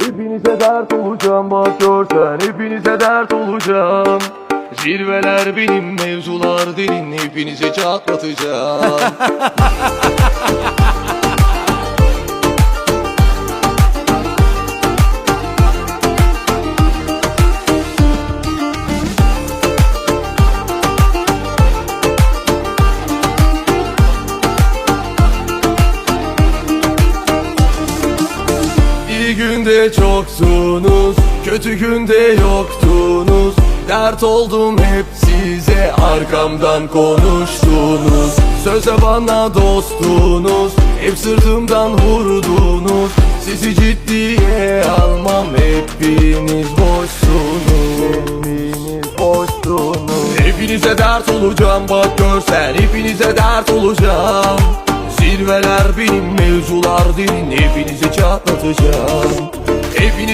Hepinize dert olacağım bak görsen hepinize dert olacağım. Zirveler benim mevzular derin hepinize çatlatacağım Günde çoktunuz, kötü günde yoktunuz. Dert oldum hep size, arkamdan konuştunuz. Söze bana dostunuz, hep sırtımdan vurdunuz. Sizi ciddiye almam, hepiniz boşsunuz. Hepiniz boşsunuz. Hepinize dert olacağım bak görsen, hepinize dert olacağım. Zirveler benim Mevzular derin evinize çatlatacağım. Evini